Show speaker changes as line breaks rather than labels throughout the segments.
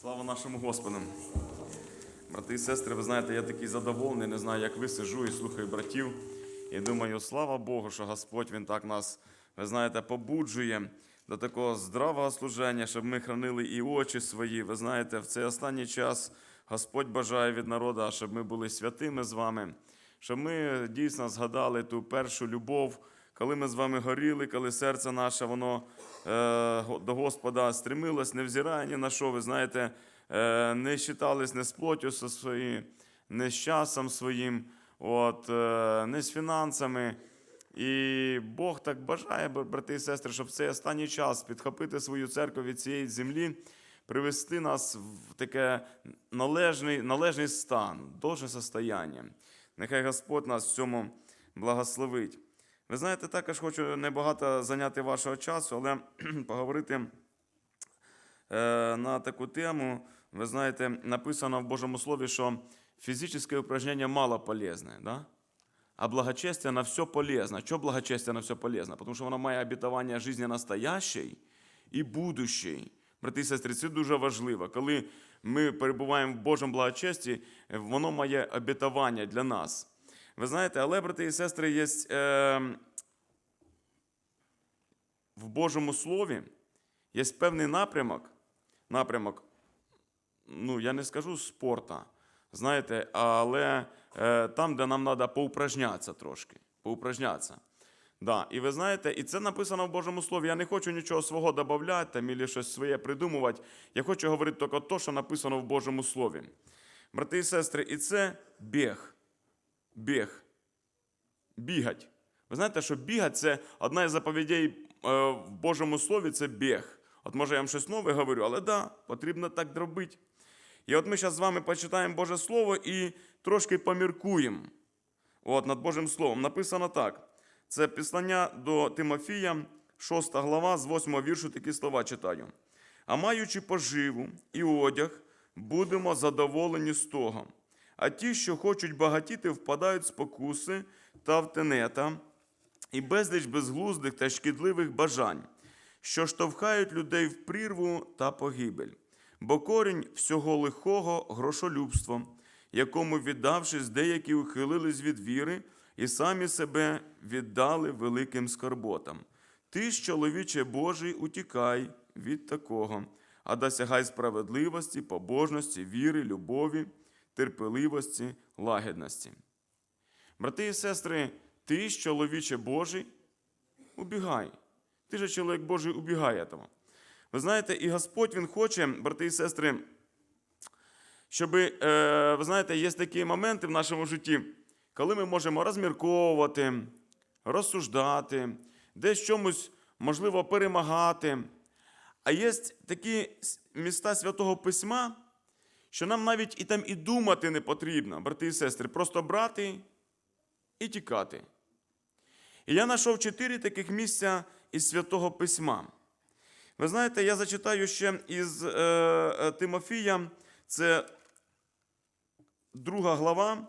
Слава нашому Господу. Брати і сестри, ви знаєте, я такий задоволений, не знаю, як ви сижу і слухаю братів. І думаю, слава Богу, що Господь Він так нас, ви знаєте, побуджує до такого здравого служення, щоб ми хранили і очі свої. Ви знаєте, в цей останній час Господь бажає від народу, щоб ми були святими з вами, щоб ми дійсно згадали ту першу любов, коли ми з вами горіли, коли серце наше воно е, до Господа стремилось, не взирає ні на що, ви знаєте, е, не считались не з плоттю своєю, не з часом своїм, от, е, не з фінансами. І Бог так бажає, брати і сестри, щоб в цей останній час підхопити свою церкву від цієї землі, привести нас в таке належний, належний стан, должне состояння. Нехай Господь нас в цьому благословить. Ви знаєте, також хочу небагато зайняти вашого часу, але поговорити е, на таку тему. Ви знаєте, написано в Божому Слові, що фізичне упражнення мало полезне, да? а благочестие на все полезно. Чого благочестие на все полезно? Тому що воно має обітування житті настоящей і будущей. Брати і сестри, це дуже важливо. Коли ми перебуваємо в Божому благочесті, воно має обітування для нас. Ви знаєте, але, брати і сестри, є е, в Божому Слові є певний напрямок, напрямок, ну, я не скажу спорта, знаєте, але е, там, де нам треба поупражнятися трошки, поупражнятися. Да. І ви знаєте, і це написано в Божому Слові. Я не хочу нічого свого додати або щось своє придумувати. Я хочу говорити тільки те, що написано в Божому Слові. Брати і сестри, і це біг. Біг. Бігать. Ви знаєте, що бігать це одна із заповідей в Божому Слові це біг. От може я вам щось нове говорю, але да, потрібно так робити. І от ми зараз з вами почитаємо Боже Слово і трошки поміркуємо. От, над Божим Словом. Написано так. Це післання до Тимофія, 6 глава, з 8 віршу такі слова читаю. А маючи поживу і одяг, будемо задоволені з того. А ті, що хочуть багатіти, впадають в спокуси та в тенета, і безліч безглуздих та шкідливих бажань, що штовхають людей в прірву та погибель. Бо корінь всього лихого грошолюбство, якому, віддавшись, деякі ухилились від віри і самі себе віддали великим скорботам. Ти ж, чоловіче Божий, утікай від такого, а досягай справедливості, побожності, віри, любові, терпеливості, лагідності. Брати і сестри, ти чоловіче Божий, убігай. Ти же чоловік Божий, убігай этого. Ви знаєте, і Господь Він хоче, брати і сестри, щоб, е, ви знаєте, є такі моменти в нашому житті, коли ми можемо розмірковувати, розсуждати, десь чомусь, можливо, перемагати. А є такі міста Святого Письма, що нам навіть і там і думати не потрібно, брати і сестри, просто брати і тікати. І я знайшов чотири таких місця із Святого Письма. Ви знаєте, я зачитаю ще із е, е, Тимофія, це друга глава,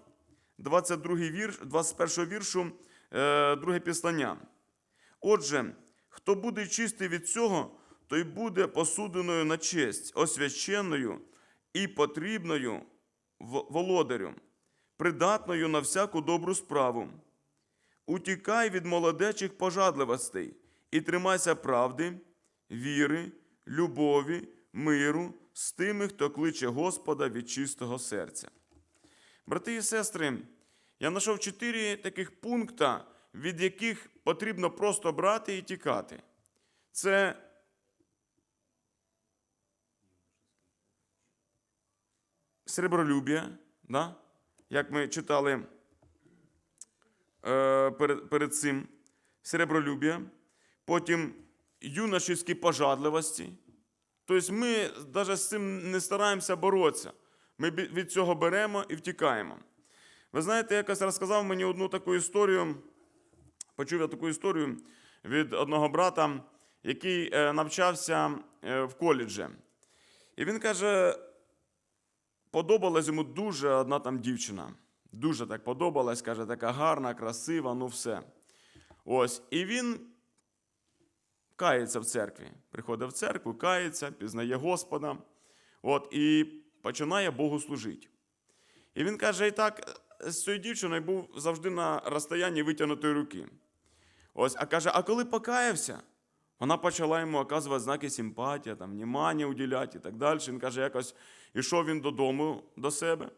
22 вірш, 21 віршу, е, друге післання. Отже, хто буде чистий від цього, той буде посудиною на честь, освященною і потрібною володарю, придатною на всяку добру справу. Утікай від молодечих пожадливостей і тримайся правди, віри, любові, миру з тими, хто кличе Господа від чистого серця. Брати і сестри, я знайшов чотири таких пункта, від яких потрібно просто брати і тікати. Це сребролюбія, да? як ми читали перед, перед цим, сребролюбія, потім юношеські пожадливості. Тобто ми навіть з цим не стараємося боротися. Ми від цього беремо і втікаємо. Ви знаєте, якось розказав мені одну таку історію, почув я таку історію від одного брата, який е, навчався е, в коледжі. І він каже, подобалась йому дуже одна там дівчина. Дуже так подобалась, каже, така гарна, красива, ну все. Ось. І він кається в церкві. Приходить в церкву, кається, пізнає Господа. От, і починає Богу служити. І він каже: і так, з цією дівчиною був завжди на розстоянні витягнутої руки. Ось, а каже, а коли покаявся, вона почала йому оказувати знаки симпатії, там, внимання уділяти і так далі. Він каже, якось ішов він додому до себе.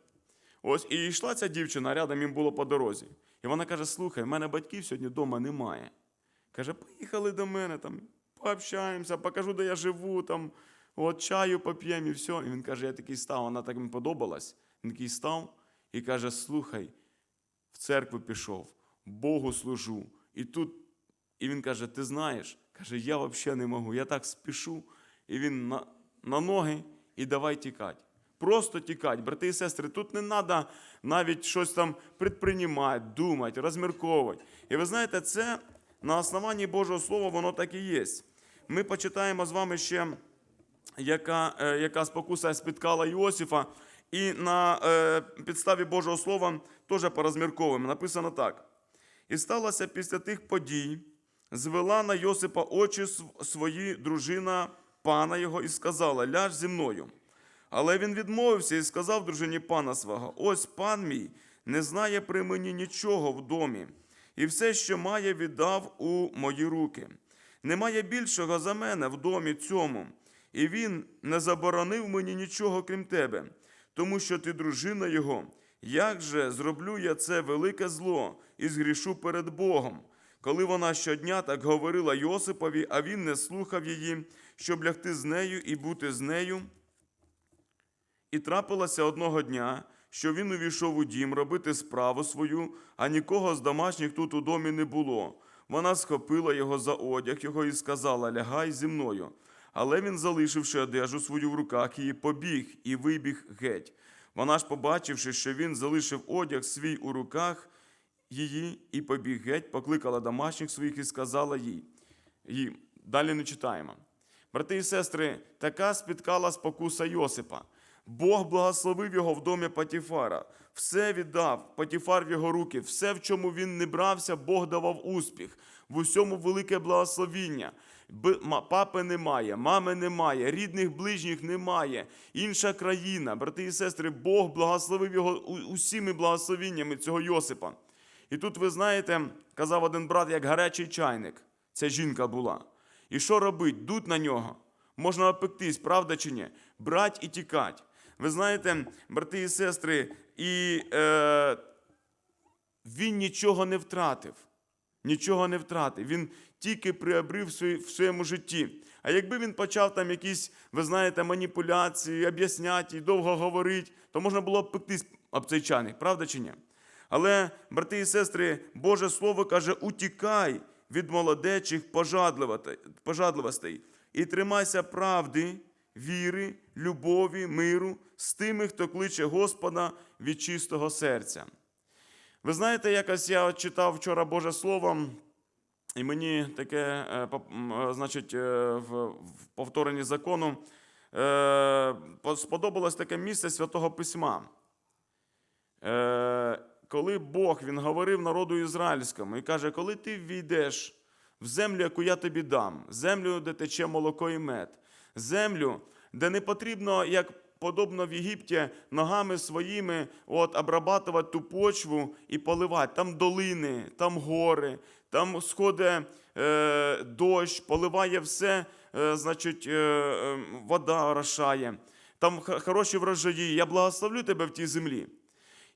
Ось, і йшла ця дівчина, рядом їм було по дорозі. І вона каже: слухай, в мене батьків сьогодні вдома немає. Каже, поїхали до мене, там, пообщаємося, покажу, де я живу, там, от чаю поп'ємо і все. І він каже, я такий став, вона так йому подобалась. Він такий став і каже: слухай, в церкву пішов, Богу служу. І тут, і він каже: Ти знаєш, каже, я взагалі не можу, я так спішу. І він на, на ноги і давай тікати. Просто тікати, брати і сестри, тут не треба навіть щось там предприймати, думати, розмірковувати. І ви знаєте, це на основанні Божого Слова воно так і є. Ми почитаємо з вами ще, яка, е, яка спокуса спіткала Іосифа, і на е, підставі Божого Слова теж порозмірковуємо. Написано так. І сталося після тих подій, звела на Йосипа очі свої дружина пана його і сказала: Ляж зі мною. Але він відмовився і сказав дружині пана свого: Ось пан мій не знає при мені нічого в домі, і все, що має, віддав у мої руки. Немає більшого за мене в домі цьому, і він не заборонив мені нічого крім тебе, тому що ти дружина його. Як же зроблю я це велике зло і згрішу перед Богом? Коли вона щодня так говорила Йосипові, а він не слухав її, щоб лягти з нею і бути з нею. І трапилося одного дня, що він увійшов у дім робити справу свою, а нікого з домашніх тут у домі не було. Вона схопила його за одяг його і сказала: Лягай зі мною. Але він, залишивши одежу свою в руках, її побіг і вибіг геть. Вона ж, побачивши, що він залишив одяг свій у руках її і побіг геть, покликала домашніх своїх і сказала їй. їй. Далі не читаємо. Брати і сестри, така спіткала спокуса Йосипа. Бог благословив його в домі Патіфара. Все віддав Патіфар в його руки, все, в чому він не брався, Бог давав успіх. В усьому велике благословіння. Папи немає, мами немає, рідних ближніх немає, інша країна. Брати і сестри, Бог благословив його усіми благословіннями цього Йосипа. І тут, ви знаєте, казав один брат, як гарячий чайник. Ця жінка була. І що робить? Дуть на нього. Можна опектись, правда чи ні? Брать і тікать. Ви знаєте, брати і сестри, і е, він нічого не втратив. Нічого не втратив. Він тільки приобрів в своєму житті. А якби він почав там якісь, ви знаєте, маніпуляції, об'ясняти і довго говорити, то можна було б пектись об цей чайник, правда чи ні? Але, брати і сестри, Боже Слово каже: утікай від молодечих пожадливостей- і тримайся правди, віри, любові, миру з тими, хто кличе Господа від чистого серця. Ви знаєте, якось я читав вчора Боже Слово, і мені таке, е, е, значить, е, в, повторенні закону сподобалось таке місце Святого Письма. Коли Бог він говорив народу ізраїльському і каже, коли ти війдеш в землю, яку я тобі дам, землю, де тече молоко і мед, землю, де не потрібно, як подобно в Єгипті, ногами своїми от, обрабатувати ту почву і поливати. Там долини, там гори, там сходить е, дощ, поливає все, е, значить, е, е, вода орошає. Там хороші врожаї. Я благословлю тебе в тій землі.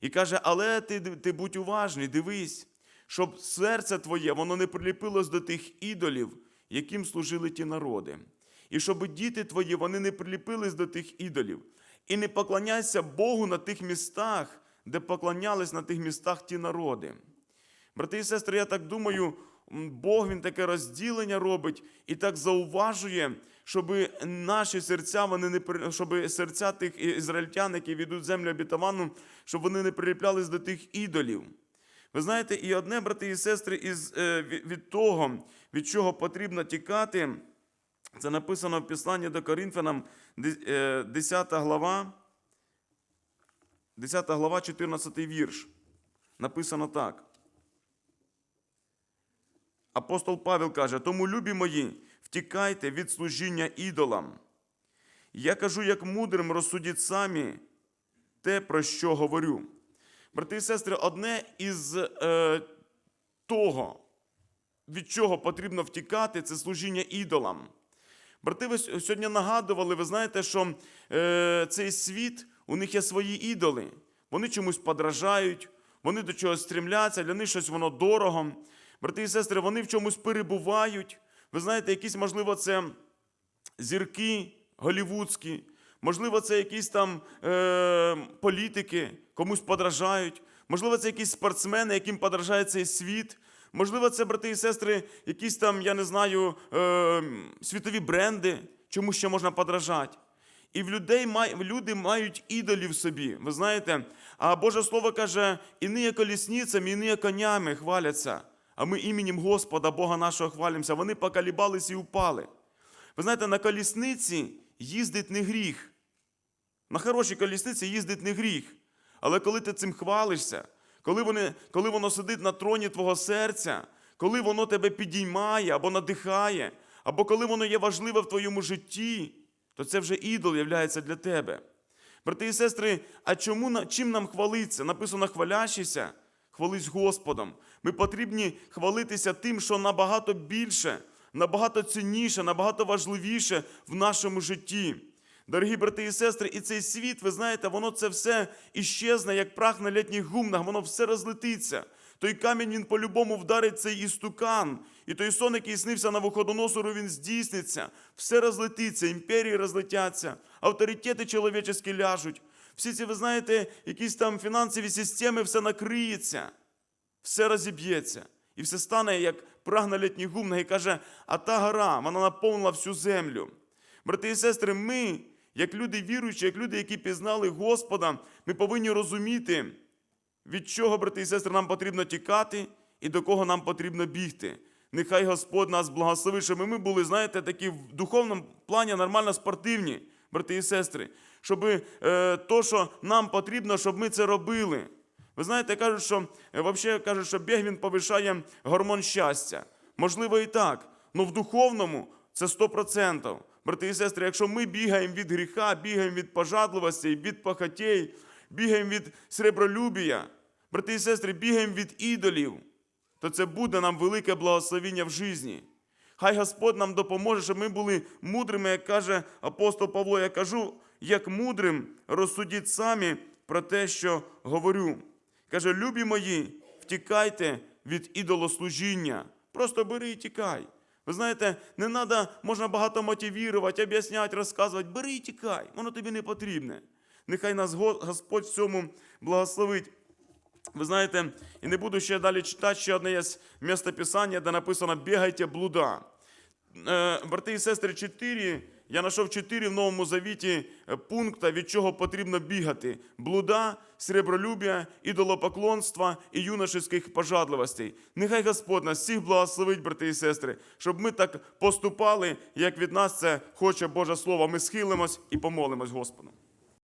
І каже, але ти, ти будь уважний, дивись, щоб серце твоє воно не приліпилось до тих ідолів, яким служили ті народи. І щоб діти твої вони не приліпились до тих ідолів. І не поклоняйся Богу на тих містах, де поклонялись на тих містах ті народи. Брати і сестри, я так думаю, Бог він таке розділення робить і так зауважує, щоб наші серця, вони не щоб серця тих ізраїльтян, які ведуть землю обітовану, щоб вони не приліплялись до тих ідолів. Ви знаєте, і одне, брати і сестри, із, е, від того, від чого потрібно тікати, це написано в Післанні до Коринфянам, е, 10 глава, 10 глава, 14 вірш. Написано так. Апостол Павел каже: тому, любі мої, втікайте від служіння ідолам. Я кажу, як мудрим розсудіть самі те, про що говорю. Брати і сестри, одне із е, того, від чого потрібно втікати, це служіння ідолам. Брати, ви сьогодні нагадували, ви знаєте, що е, цей світ, у них є свої ідоли. Вони чомусь подражають, вони до чогось стрімляться, для них щось воно дорого. Брати і сестри, вони в чомусь перебувають. Ви знаєте, якісь, можливо, це зірки голівудські, можливо, це якісь там е, політики, комусь подражають, можливо, це якісь спортсмени, яким подражає цей світ. Можливо, це брати і сестри, якісь там, я не знаю, е, світові бренди, чому ще можна подражати. І в людей люди мають ідолів собі. Ви знаєте, а Боже Слово каже: іниє колісницями, іниє конями хваляться. А ми іменем Господа, Бога нашого хвалимося. Вони поколібались і упали. Ви знаєте, на колісниці їздить не гріх. На хорошій колісниці їздить не гріх. Але коли ти цим хвалишся, коли, вони, коли воно сидить на троні твого серця, коли воно тебе підіймає або надихає, або коли воно є важливе в твоєму житті, то це вже ідол являється для тебе. Брати і сестри, а чому, чим нам хвалиться? Написано хвалящийся, хвались Господом. Ми потрібні хвалитися тим, що набагато більше, набагато цінніше, набагато важливіше в нашому житті. Дорогі брати і сестри, і цей світ, ви знаєте, воно це все іщезне, як прах на літніх гумнах, воно все розлетиться. Той камінь він по-любому вдарить цей істукан. І той сон, який снився на виходоносору, він здійсниться. Все розлетиться, імперії розлетяться, авторитети чоловічі ляжуть. Всі ці, ви знаєте, якісь там фінансові системи, все накриється, все розіб'ється. І все стане, як прах на літніх гумнах, і каже, а та гора, вона наповнила всю землю. Брати і сестри, ми, як люди віруючі, як люди, які пізнали Господа, ми повинні розуміти, від чого, брати і сестри, нам потрібно тікати і до кого нам потрібно бігти. Нехай Господь нас благословить, щоб ми були, знаєте, такі в духовному плані нормально спортивні, брати і сестри, щоб е, то, що нам потрібно, щоб ми це робили. Ви знаєте, кажуть, що е, взагалі кажуть, що біг він повишає гормон щастя. Можливо, і так. але в духовному це 100%. Брати і сестри, якщо ми бігаємо від гріха, бігаємо від пожадливості, від похотей, бігаємо від сребролюбія, брати і сестри, бігаємо від ідолів, то це буде нам велике благословіння в житті. Хай Господь нам допоможе, щоб ми були мудрими, як каже апостол Павло. Я кажу, як мудрим розсудіть самі про те, що говорю. Каже, любі мої, втікайте від ідолослужіння. Просто бери і тікай. Ви знаєте, не треба, можна багато мотивувати, об'ясняти, розказувати. Бери і тікай, воно тобі не потрібне. Нехай нас Господь в цьому благословить. Ви знаєте, і не буду ще далі читати, ще одне є місце Писання, де написано «бігайте блуда». Е, брати і сестри, чотири, я знайшов чотири в Новому Завіті е, пункта, від чого потрібно бігати: блуда, сребролюбія, ідолопоклонства і юношеських пожадливостей. Нехай Господь нас всіх благословить, брати і сестри, щоб ми так поступали, як від нас це хоче Боже Слово. Ми схилимось і помолимось Господу.